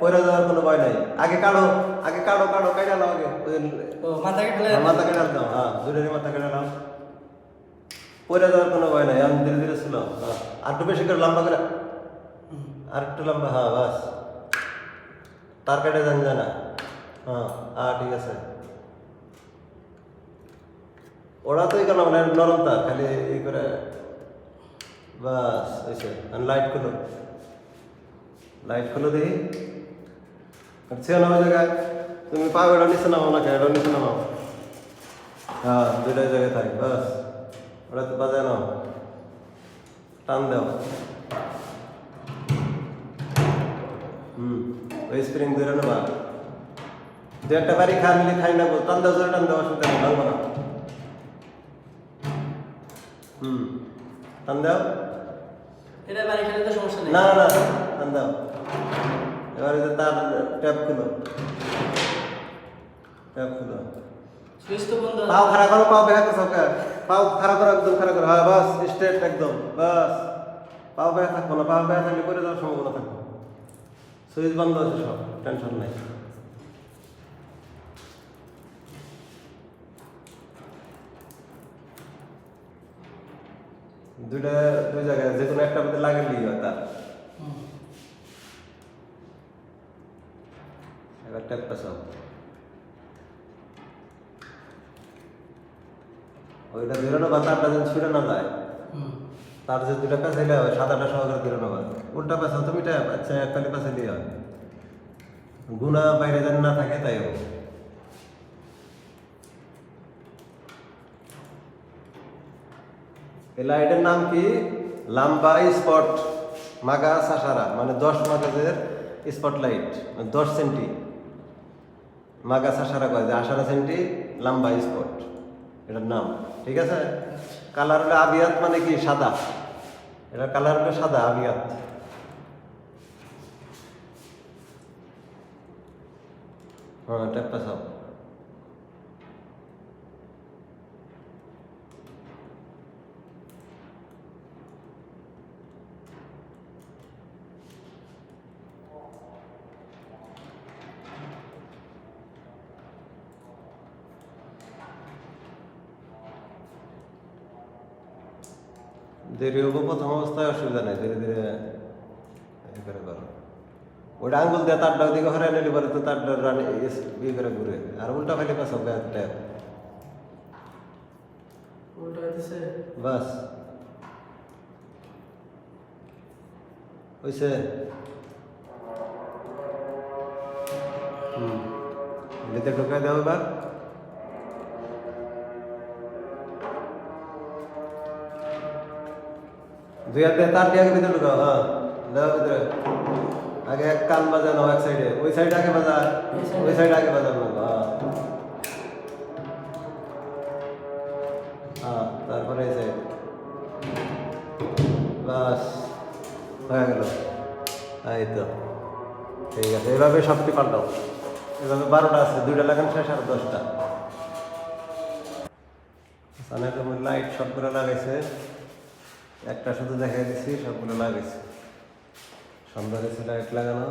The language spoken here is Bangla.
পরে যাওয়ার কোনো ভয় নাই। আগে কাটো আগে কাটো কাটো কেটে নাও আগে। মাথা কেটে হ্যাঁ, মাথা কেটে দাও হ্যাঁ দুটোরই মাথা কেটে নাও। পরে যাওয়ার কোনো ভয় নাই আমি ধীরে ধীরে ছিল হ্যাঁ। আর একটু বেশি করে লম্বা করে আর একটু লম্বা হ্যাঁ বাস। তার কেটে যান জানা। হ্যাঁ হ্যাঁ ঠিক আছে। ওরা তো কেন মানে নরম তার খালি ই করে। বাস আর লাইট খুলো। লাইট খুলো দেখি। সে নামা জায়গায় তুমি পাও এটা নিচে নামাও না এটা নিচে নামাও। হ্যাঁ দুইটাই জায়গায় থাক বাস। ওটা তো বাজায় নাও। টান দাও। হুম ওই স্প্রিং ধরে নেবা। দু একটা বাড়ি খা মিলে খাই না টান দাও জোরে টান দাও অসুবিধা নেই ভাঙবো না। হুম টান দাও। এটা বাড়ি খেলে তো সমস্যা নেই। না না না টান দাও। এবারে যে তার ট্যাপ খুলো। ট্যাপ খুলো। পাও খাড়া করো পাও বেহা করো সবকে পাও খাড়া করো একদম খাড়া করো। হ্যাঁ বাস স্ট্রেট একদম বাস। পাও বেহা থাকব না পাও বেহা থাকলে করে যাওয়ার সম্ভাবনা থাকব সুইচ বন্ধ আছে সব টেনশন নাই। দুইটা দুই জায়গায় যে কোনো একটা মধ্যে লাগালেই হয় তার। এবার ট্যাপ পেছাও ওইটা ধরে নেবা তারটা যেন ছুটে না যায়। তার যে দুটা পেঁচাইলে হয় সাদাটা সহকারে ধরে নেবা উল্টা পেঁচাও তুমি ট্যাপ আচ্ছা এক খালি পেঁচাইলেই হয়। গুণা বাইরে যেন না থাকে তাই হোক এই লাইটের নাম কি? লাম্বা স্পট মাগা সাসারা মানে দশ মাগাজের স্পট লাইট দশ সেন্টি মাগা আশারা কয় যে আশারা সেন্টি লম্বা স্পট। এটার নাম, ঠিক আছে? কালার হলো আবিয়াত মানে কি? সাদা। এটা কালার হলো সাদা, আবিয়াত। হ্যাঁ ট্যাপ পেছাও দেরি হব প্রথম অবস্থায় অসুবিধা নেই ধীরে ধীরে এ করে করো ওটা আঙ্গুল দিয়ে তারটা ওদিকে হরাই নিলে পরে তো তারটা রানি ইয়ে করে ঘুরে আর উল্টা ফেলে পাস হবে হইতেছে বাস হয়েছে হুম এটাতে ঢোকায় দাও এবার দুই হাতে তার দিয়ে আগে ভিতরে ঢুকাও হ্যাঁ। দাও ভিতরে। আগে এক কান বাজানো এক সাইডে ওই সাইড আগে বাজা। ওই সাইড আগে বাজানো হ্যাঁ। হ্যাঁ তারপরে এই সাইড বাস হয়ে গেল। এই তো। ঠিক আছে এভাবে সবটি পাল্টাও। এভাবে বারোটা আছে দুইটা লাগান শেষ আর দশটা। লাইট সবগুলো লাগাইছে। একটা শুধু দেখা দিছি সবগুলো লাগাইছে। সন্ধ্যা লাইট লাগানো।